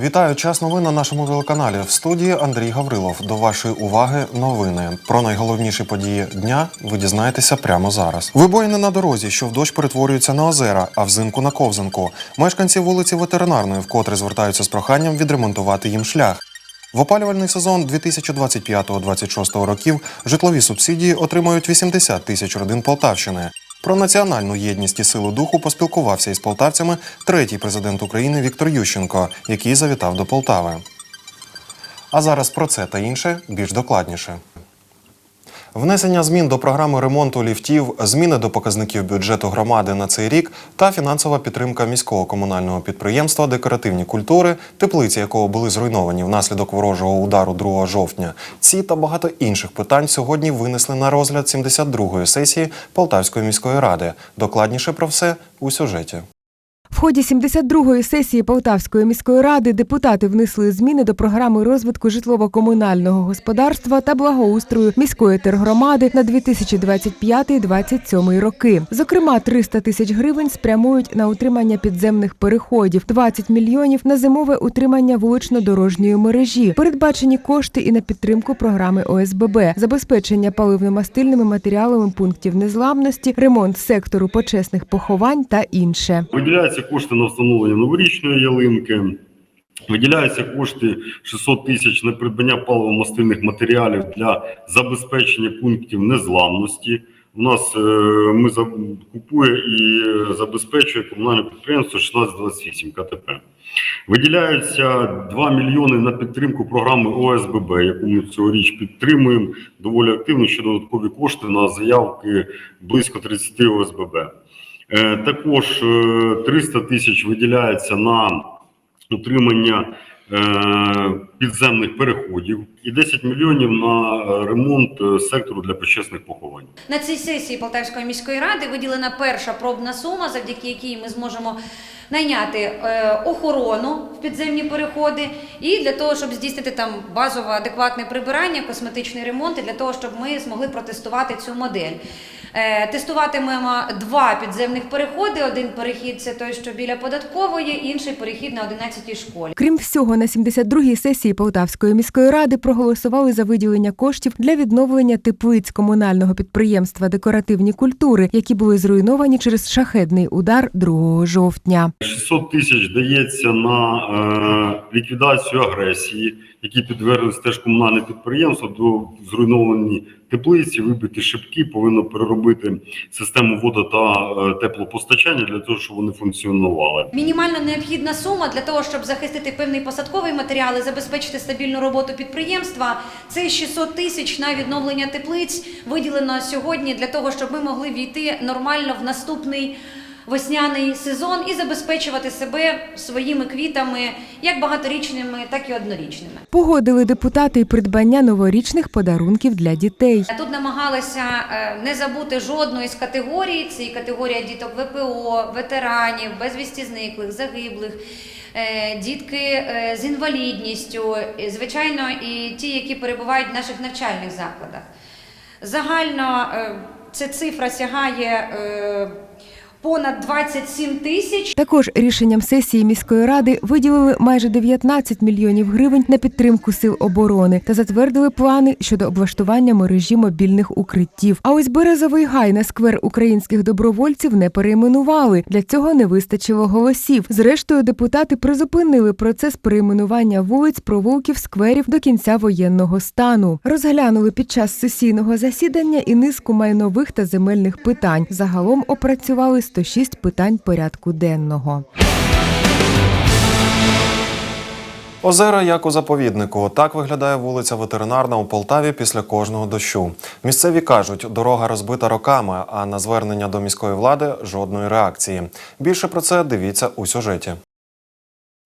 Вітаю час новин на нашому телеканалі. В студії Андрій Гаврилов. До вашої уваги новини. Про найголовніші події дня ви дізнаєтеся прямо зараз. Вибоїни на дорозі, що в дощ перетворюються на озера, а взимку на ковзанку. Мешканці вулиці Ветеринарної вкотре звертаються з проханням відремонтувати їм шлях. В опалювальний сезон 2025-2026 років житлові субсидії отримають 80 тисяч родин Полтавщини. Про національну єдність і силу духу поспілкувався із полтавцями третій президент України Віктор Ющенко, який завітав до Полтави. А зараз про це та інше більш докладніше. Внесення змін до програми ремонту ліфтів, зміни до показників бюджету громади на цей рік та фінансова підтримка міського комунального підприємства Декоративні культури, теплиці якого були зруйновані внаслідок ворожого удару 2 жовтня. Ці та багато інших питань сьогодні винесли на розгляд 72-ї сесії Полтавської міської ради. Докладніше про все у сюжеті. В ході 72-ї сесії Полтавської міської ради депутати внесли зміни до програми розвитку житлово-комунального господарства та благоустрою міської тергромади на 2025-2027 роки. Зокрема, 300 тисяч гривень спрямують на утримання підземних переходів, 20 мільйонів на зимове утримання вулично-дорожньої мережі. Передбачені кошти і на підтримку програми ОСББ, забезпечення паливно-мастильними матеріалами пунктів незламності, ремонт сектору почесних поховань та інше. Виділяються кошти на встановлення новорічної ялинки. Виділяються кошти 600 тисяч на придбання паливо-мастильних матеріалів для забезпечення пунктів незламності. У нас е, ми купує і забезпечує комунальне підприємство 1628 КТП. Виділяються 2 мільйони на підтримку програми ОСББ, яку ми цьогоріч підтримуємо доволі активно, що додаткові кошти на заявки близько 30 ОСББ. Е, Також е, 300 тисяч виділяється на утримання е, підземних переходів і 10 мільйонів на е, ремонт е, сектору для почесних поховань. На цій сесії Полтавської міської ради виділена перша пробна сума, завдяки якій ми зможемо найняти е, охорону в підземні переходи, і для того, щоб здійснити там базове адекватне прибирання, косметичний ремонт, і для того, щоб ми змогли протестувати цю модель. Е, Тестуватимемо два підземних переходи. Один перехід це той, що біля податкової, інший перехід на 11-й школі. Крім всього, на 72-й сесії Полтавської міської ради проголосували за виділення коштів для відновлення теплиць комунального підприємства Декоративні культури, які були зруйновані через шахедний удар 2 жовтня. 600 тисяч дається на е, ліквідацію агресії, які підверглись теж комунальне підприємство до зруйновані теплиці, вибиті шибки, повинно переробити систему водо та е, теплопостачання для того, щоб вони функціонували. Мінімально необхідна сума для того, щоб захистити певний посадковий матеріал і забезпечити стабільну роботу підприємства. Це 600 тисяч на відновлення теплиць виділено сьогодні для того, щоб ми могли війти нормально в наступний. Весняний сезон і забезпечувати себе своїми квітами, як багаторічними, так і однорічними. Погодили депутати й придбання новорічних подарунків для дітей. Тут намагалися е, не забути жодної з категорій. Це і категорія діток ВПО, ветеранів, безвісті зниклих, загиблих, е, дітки е, з інвалідністю, звичайно, і ті, які перебувають в наших навчальних закладах. Загально ця цифра сягає понад 27 тисяч. Також рішенням сесії міської ради виділили майже 19 мільйонів гривень на підтримку сил оборони та затвердили плани щодо облаштування мережі мобільних укриттів. А ось березовий гай на сквер українських добровольців не перейменували. Для цього не вистачило голосів. Зрештою, депутати призупинили процес перейменування вулиць, провулків, скверів до кінця воєнного стану. Розглянули під час сесійного засідання і низку майнових та земельних питань. Загалом опрацювали 106 питань порядку денного. Озера як у заповіднику. Так виглядає вулиця Ветеринарна у Полтаві після кожного дощу. Місцеві кажуть, дорога розбита роками, а на звернення до міської влади жодної реакції. Більше про це дивіться у сюжеті.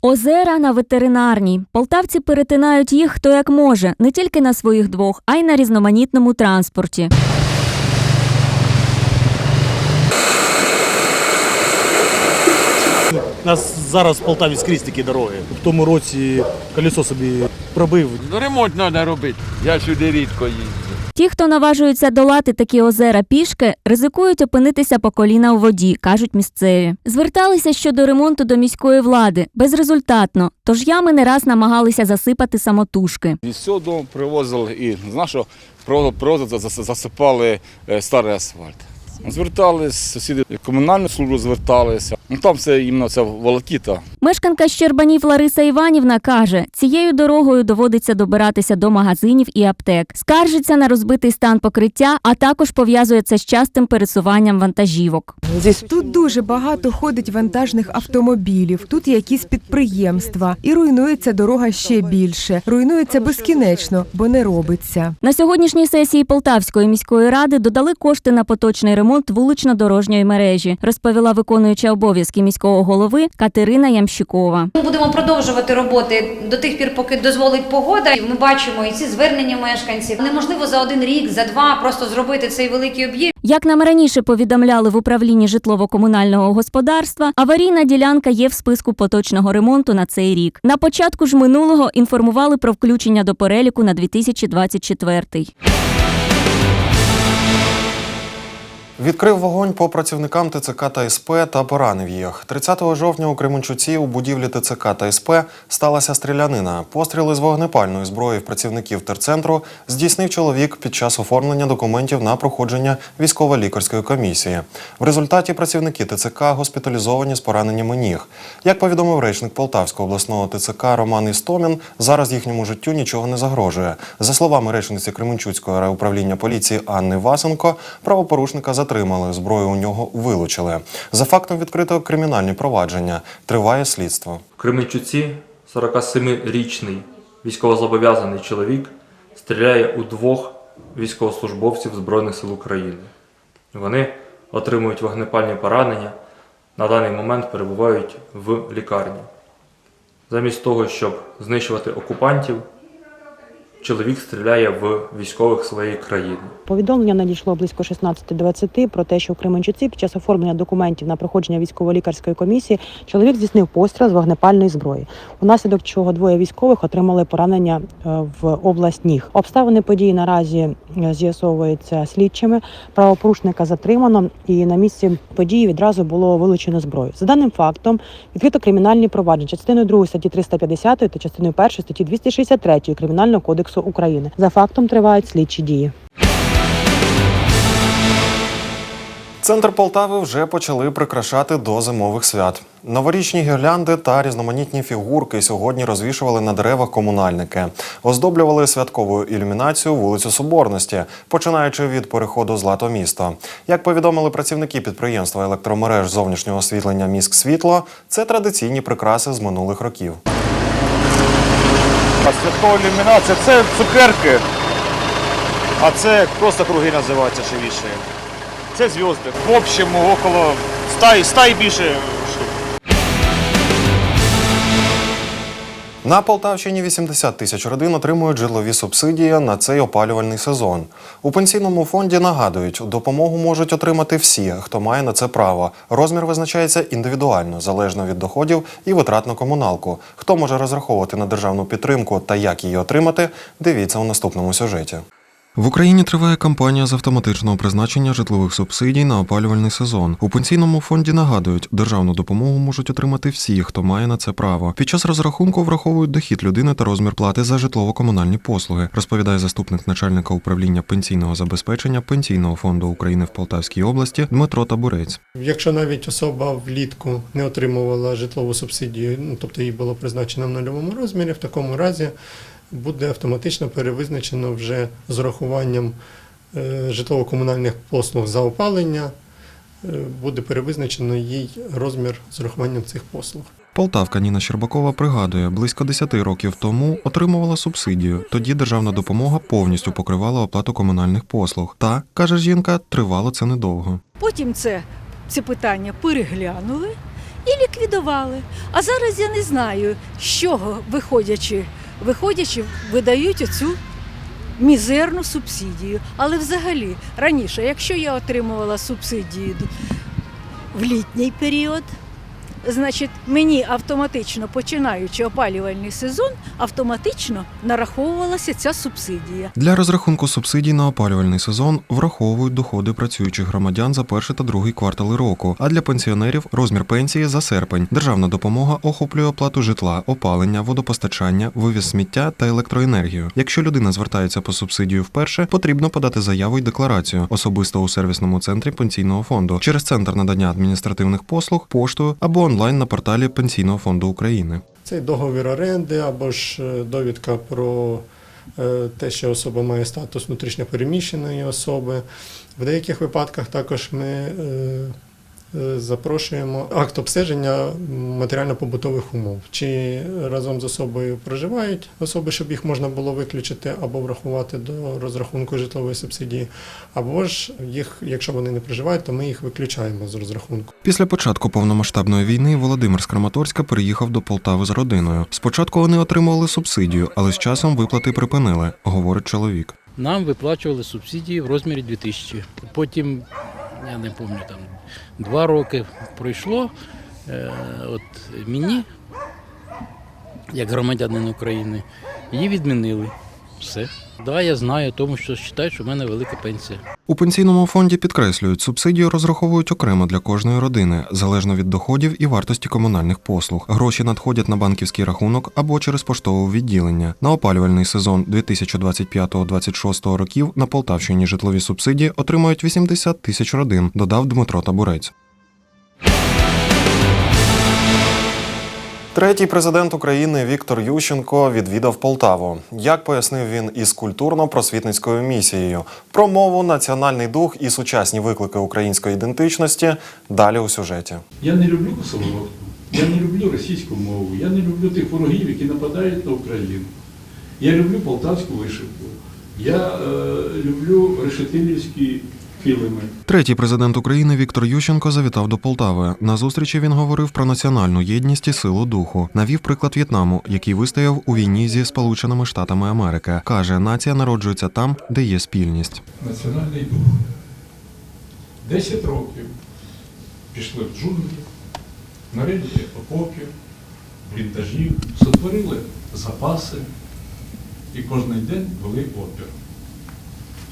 Озера на ветеринарній. Полтавці перетинають їх хто як може, не тільки на своїх двох, а й на різноманітному транспорті. У нас зараз в Полтаві скрізь такі дороги. В тому році колесо собі пробив. Ну, ремонт треба робити. Я сюди рідко їздю. Ті, хто наважуються долати такі озера пішки, ризикують опинитися по коліна у воді, кажуть місцеві. Зверталися щодо ремонту до міської влади безрезультатно, тож ями не раз намагалися засипати самотужки. Із цього дому привозили і з нашого привозили, засипали е, старий асфальт. Звертались, сусіди комунальну службу зверталися. Ну там все іменно це волокіта. Мешканка Щербанів Лариса Іванівна каже, цією дорогою доводиться добиратися до магазинів і аптек. Скаржиться на розбитий стан покриття, а також пов'язує це з частим пересуванням вантажівок. Тут дуже багато ходить вантажних автомобілів. Тут якісь підприємства, і руйнується дорога ще більше. Руйнується безкінечно, бо не робиться. На сьогоднішній сесії Полтавської міської ради додали кошти на поточний ремонт вулично-дорожньої мережі, розповіла виконуюча обов'язки міського голови Катерина Ямщикова. Ми будемо продовжувати роботи до тих пір, поки дозволить погода. Ми бачимо і ці звернення мешканців. Неможливо за один рік, за два просто зробити цей великий об'єкт. Як нам раніше повідомляли в управлінні житлово-комунального господарства, аварійна ділянка є в списку поточного ремонту на цей рік. На початку ж минулого інформували про включення до переліку на 2024. Відкрив вогонь по працівникам ТЦК та СП та поранив їх. 30 жовтня у Кременчуці у будівлі ТЦК та СП сталася стрілянина. Постріли з вогнепальної зброї в працівників терцентру здійснив чоловік під час оформлення документів на проходження військово-лікарської комісії. В результаті працівники ТЦК госпіталізовані з пораненнями ніг. Як повідомив речник Полтавського обласного ТЦК Роман Істомін, зараз їхньому життю нічого не загрожує. За словами речниці Кременчуцького райуправління поліції Анни Васенко, правопорушника затримали, зброю у нього вилучили. За фактом відкрито кримінальні провадження. Триває слідство. В Кременчуці 47-річний військовозобов'язаний чоловік стріляє у двох військовослужбовців Збройних сил України. Вони отримують вогнепальні поранення, на даний момент перебувають в лікарні. Замість того, щоб знищувати окупантів, чоловік стріляє в військових своєї країни. Повідомлення надійшло близько 16.20 про те, що в Кременчуці під час оформлення документів на проходження військово-лікарської комісії чоловік здійснив постріл з вогнепальної зброї, унаслідок чого двоє військових отримали поранення е, в область ніг. Обставини події наразі е, з'ясовуються слідчими. Правопорушника затримано, і на місці події відразу було вилучено зброю. За даним фактом відкрито кримінальні провадження частиною 2 статті 350 та частиною 1 статті 263 Кримінального кодексу України. За фактом тривають слідчі дії. Центр Полтави вже почали прикрашати до зимових свят. Новорічні гірлянди та різноманітні фігурки сьогодні розвішували на деревах комунальники, оздоблювали святковою ілюмінацією вулицю Соборності, починаючи від переходу Злато місто. Як повідомили працівники підприємства електромереж зовнішнього освітлення міськ світло, це традиційні прикраси з минулих років. Святкова ілюмінація це цукерки. А це просто круги називаються ще більше. Це зв'язки. В общем, около 100, 100 і більше На Полтавщині 80 тисяч родин отримують житлові субсидії на цей опалювальний сезон. У пенсійному фонді нагадують, допомогу можуть отримати всі, хто має на це право. Розмір визначається індивідуально, залежно від доходів і витрат на комуналку. Хто може розраховувати на державну підтримку та як її отримати, дивіться у наступному сюжеті. В Україні триває кампанія з автоматичного призначення житлових субсидій на опалювальний сезон. У пенсійному фонді нагадують, державну допомогу можуть отримати всі, хто має на це право. Під час розрахунку враховують дохід людини та розмір плати за житлово-комунальні послуги, розповідає заступник начальника управління пенсійного забезпечення Пенсійного фонду України в Полтавській області Дмитро Табурець. Якщо навіть особа влітку не отримувала житлову субсидію, ну тобто їй було призначено в нульовому розмірі, в такому разі буде автоматично перевизначено вже з урахуванням е, житлово-комунальних послуг за опалення, е, буде перевизначено їй розмір з урахуванням цих послуг. Полтавка Ніна Щербакова пригадує, близько 10 років тому отримувала субсидію. Тоді державна допомога повністю покривала оплату комунальних послуг. Та каже жінка, тривало це недовго. Потім це, це питання переглянули і ліквідували. А зараз я не знаю, з чого виходячи, виходячи, видають оцю мізерну субсидію. Але взагалі, раніше, якщо я отримувала субсидію в літній період, значить, мені автоматично, починаючи опалювальний сезон, автоматично нараховувалася ця субсидія. Для розрахунку субсидій на опалювальний сезон враховують доходи працюючих громадян за перший та другий квартали року. А для пенсіонерів розмір пенсії за серпень. Державна допомога охоплює оплату житла, опалення, водопостачання, вивіз сміття та електроенергію. Якщо людина звертається по субсидію вперше, потрібно подати заяву й декларацію особисто у сервісному центрі пенсійного фонду через центр надання адміністративних послуг, поштою або онлайн на порталі Пенсійного фонду України. Цей договір оренди або ж е, довідка про е, те, що особа має статус внутрішньопереміщеної особи. В деяких випадках також ми е, запрошуємо акт обстеження матеріально-побутових умов. Чи разом з особою проживають особи, щоб їх можна було виключити або врахувати до розрахунку житлової субсидії, або ж їх, якщо вони не проживають, то ми їх виключаємо з розрахунку. Після початку повномасштабної війни Володимир з Краматорська переїхав до Полтави з родиною. Спочатку вони отримували субсидію, але з часом виплати припинили, говорить чоловік. Нам виплачували субсидії в розмірі 2000. Потім, я не пам'ятаю, там два роки пройшло. Е, от мені, як громадянин України, її відмінили. Все. Да, я знаю, тому що вважають, що в мене велика пенсія. У пенсійному фонді підкреслюють, субсидію розраховують окремо для кожної родини, залежно від доходів і вартості комунальних послуг. Гроші надходять на банківський рахунок або через поштове відділення. На опалювальний сезон 2025-2026 років на Полтавщині житлові субсидії отримають 80 тисяч родин, додав Дмитро Табурець. Третій президент України Віктор Ющенко відвідав Полтаву. Як пояснив він із культурно-просвітницькою місією про мову, національний дух і сучасні виклики української ідентичності. Далі у сюжеті. Я не люблю косоворотку, я не люблю російську мову, я не люблю тих ворогів, які нападають на Україну. Я люблю полтавську вишивку, я е, люблю решетилівські килими. Третій президент України Віктор Ющенко завітав до Полтави. На зустрічі він говорив про національну єдність і силу духу. Навів приклад В'єтнаму, який вистояв у війні зі Сполученими Штатами Америки. каже, нація народжується там, де є спільність. Національний дух. Десять років пішли в джунглі, нарили окопів, бліндажів, сотворили запаси і кожен день вели опір.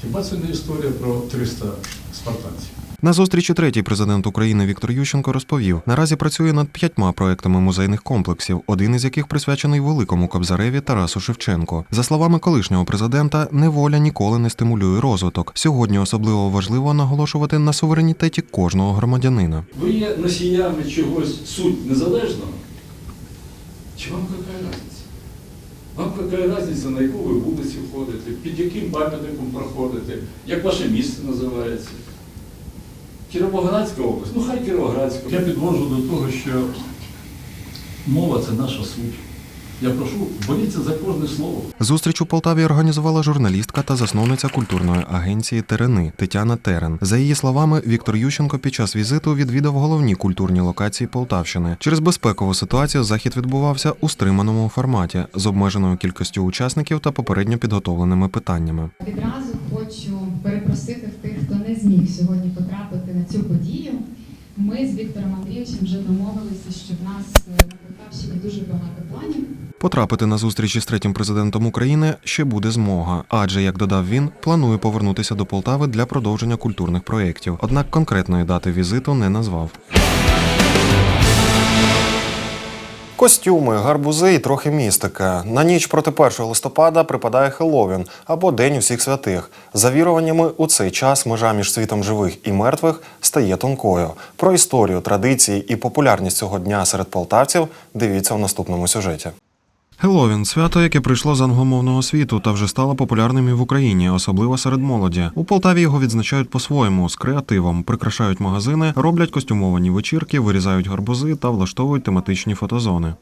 Хіба це не історія про 300 спартанців? На зустрічі третій президент України Віктор Ющенко розповів, наразі працює над п'ятьма проектами музейних комплексів, один із яких присвячений великому кобзареві Тарасу Шевченку. За словами колишнього президента, неволя ніколи не стимулює розвиток. Сьогодні особливо важливо наголошувати на суверенітеті кожного громадянина. Ви є носіями чогось суть незалежного? Чи вам яка різниця? Вам яка різниця, на яку ви вулиці ходите, під яким пам'ятником проходите, як ваше місце називається? Кіровоградська область, ну хай Кіровоградська. Я підвожу до того, що мова це наша суть. Я прошу, боріться за кожне слово. Зустріч у Полтаві організувала журналістка та засновниця культурної агенції Терени Тетяна Терен. За її словами, Віктор Ющенко під час візиту відвідав головні культурні локації Полтавщини. Через безпекову ситуацію захід відбувався у стриманому форматі з обмеженою кількістю учасників та попередньо підготовленими питаннями. Відразу хочу перепросити в тих, хто не зміг сьогодні потрапити на цю подію. Ми з Віктором Андрійовичем вже домовилися, що в нас е, дуже багато планів. Потрапити на зустрічі з третім президентом України ще буде змога, адже як додав він, планує повернутися до Полтави для продовження культурних проєктів. Однак конкретної дати візиту не назвав. Костюми, гарбузи і трохи містика. На ніч проти 1 листопада припадає Хеллоуін або День усіх святих. За віруваннями, у цей час межа між світом живих і мертвих стає тонкою. Про історію, традиції і популярність цього дня серед полтавців дивіться в наступному сюжеті. Хеллоуін – свято, яке прийшло з англомовного світу та вже стало популярним і в Україні, особливо серед молоді. У Полтаві його відзначають по-своєму з креативом, прикрашають магазини, роблять костюмовані вечірки, вирізають гарбузи та влаштовують тематичні фотозони.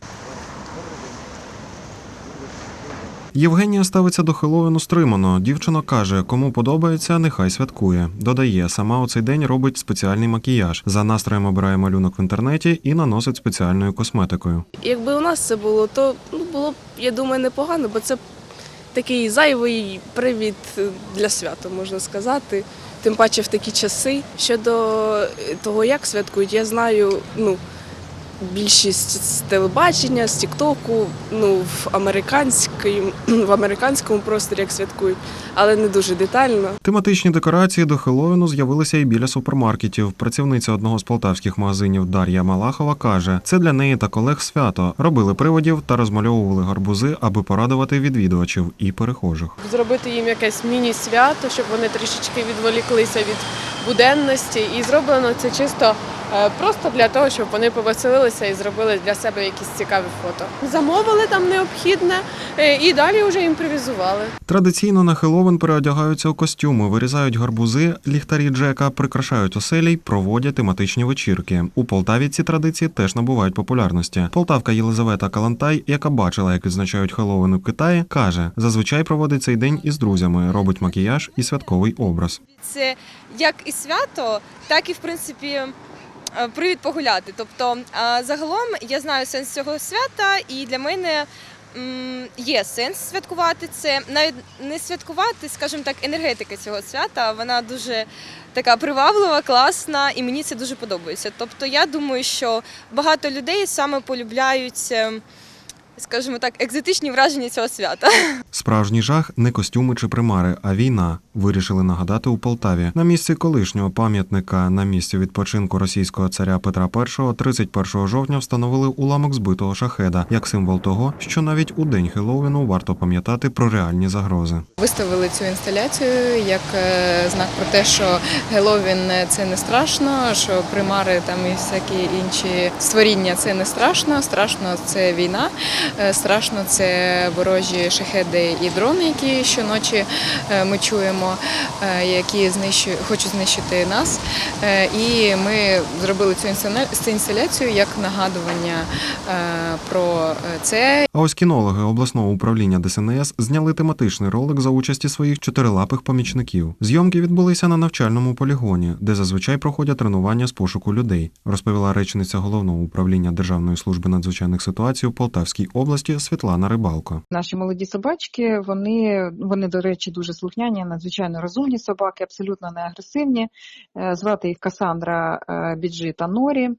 Євгенія ставиться до Хеллоуіну стримано. Дівчина каже, кому подобається, нехай святкує. Додає, сама у цей день робить спеціальний макіяж. За настроєм обирає малюнок в інтернеті і наносить спеціальною косметикою. Якби у нас це було, то ну, було б, я думаю, непогано, бо це такий зайвий привід для свята, можна сказати. Тим паче в такі часи. Щодо того, як святкують, я знаю, ну, більшість з телебачення, з Тіктоку, ну в американському, в американському просторі як святкують, але не дуже детально. Тематичні декорації до Хеллоуіну з'явилися і біля супермаркетів. Працівниця одного з полтавських магазинів Дар'я Малахова каже, це для неї та колег свято. Робили приводів та розмальовували гарбузи, аби порадувати відвідувачів і перехожих. Зробити їм якесь міні-свято, щоб вони трішечки відволіклися від буденності. І зроблено це чисто просто для того, щоб вони повеселилися і зробили для себе якісь цікаві фото. Замовили там необхідне е, і далі вже імпровізували. Традиційно на Хеллоуін переодягаються у костюми, вирізають гарбузи, ліхтарі Джека, прикрашають оселі й проводять тематичні вечірки. У Полтаві ці традиції теж набувають популярності. Полтавка Єлизавета Калантай, яка бачила, як відзначають Хеллоуін у Китаї, каже: зазвичай проводить цей день із друзями, робить макіяж і святковий образ. це як і свято, так і в принципі е, привід погуляти. Тобто, е, загалом я знаю сенс цього свята, і для мене є сенс святкувати це. Навіть не святкувати, скажімо так, енергетика цього свята. Вона дуже така приваблива, класна, і мені це дуже подобається. Тобто, я думаю, що багато людей саме полюбляють. Е, Скажімо так, екзотичні враження цього свята. Справжній жах не костюми чи примари, а війна. Вирішили нагадати у Полтаві. На місці колишнього пам'ятника на місці відпочинку російського царя Петра І 31 жовтня встановили уламок збитого шахеда як символ того, що навіть у день Хеллоуіну варто пам'ятати про реальні загрози. Виставили цю інсталяцію як е, знак про те, що Геловін це не страшно, що примари там і всякі інші створіння це не страшно. Страшно це війна, е, страшно це ворожі шахеди і дрони, які щоночі е, ми чуємо, е, які знищують, хочуть знищити нас. Е, І ми зробили цю інсталя- інсталяцію як нагадування е, про е, це. А ось кінологи обласного управління ДСНС зняли тематичний ролик за участі своїх чотирилапих помічників. Зйомки відбулися на навчальному полігоні, де зазвичай проходять тренування з пошуку людей, розповіла речниця головного управління Державної служби надзвичайних ситуацій у Полтавській області Світлана Рибалко. Наші молоді собачки, вони, вони, до речі, дуже слухняні, надзвичайно розумні собаки, абсолютно не агресивні. Е, Звати їх Касандра е, Біджі та Норі.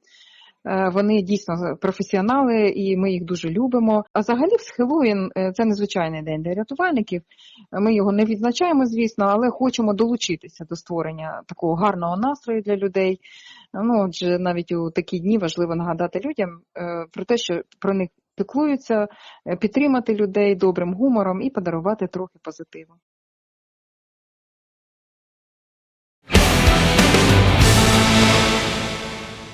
Е, Вони дійсно професіонали, і ми їх дуже любимо. А взагалі, в е, це незвичайний день для рятувальників. Ми його не відзначаємо, звісно, але хочемо долучитися до створення такого гарного настрою для людей. Ну, отже, навіть у такі дні важливо нагадати людям про те, що про них піклуються, е, підтримати людей добрим гумором і подарувати трохи позитиву.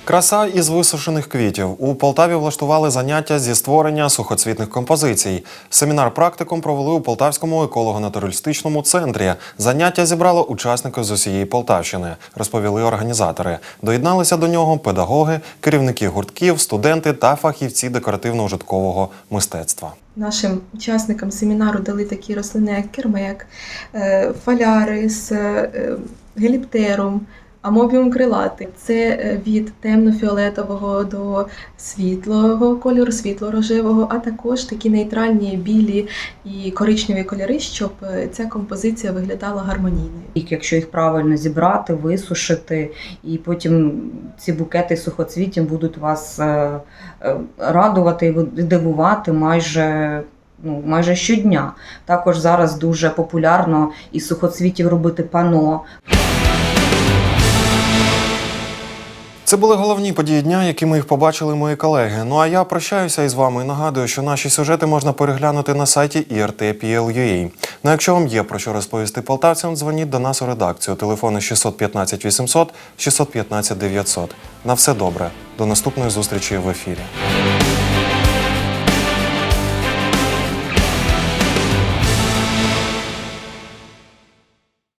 Краса із висушених квітів у Полтаві влаштували заняття зі створення сухоцвітних композицій. Семінар практикум провели у Полтавському еколого-натуралістичному центрі. Заняття зібрало учасників з усієї Полтавщини, розповіли організатори. Доєдналися до нього педагоги, керівники гуртків, студенти та фахівці декоративно-ужиткового мистецтва. Нашим учасникам семінару дали такі рослини, як кермек, е, фалярис, е, геліптерум, амобіум крилатий. Це е, від темно-фіолетового до світлого кольору, світло-рожевого, а також такі нейтральні білі і коричневі кольори, щоб е, ця композиція виглядала гармонійною. Якщо їх правильно зібрати, висушити, і потім ці букети сухоцвітів будуть вас е, радувати і дивувати майже. Ну, майже щодня. Також зараз дуже популярно із сухоцвітів робити пано. Це були головні події дня, якими їх побачили мої колеги. Ну а я прощаюся із вами і нагадую, що наші сюжети можна переглянути на сайті IRT.PL.UA. Ну якщо вам є про що розповісти полтавцям, дзвоніть до нас у редакцію. Телефони 615 800 615 900. На все добре. До наступної зустрічі в ефірі.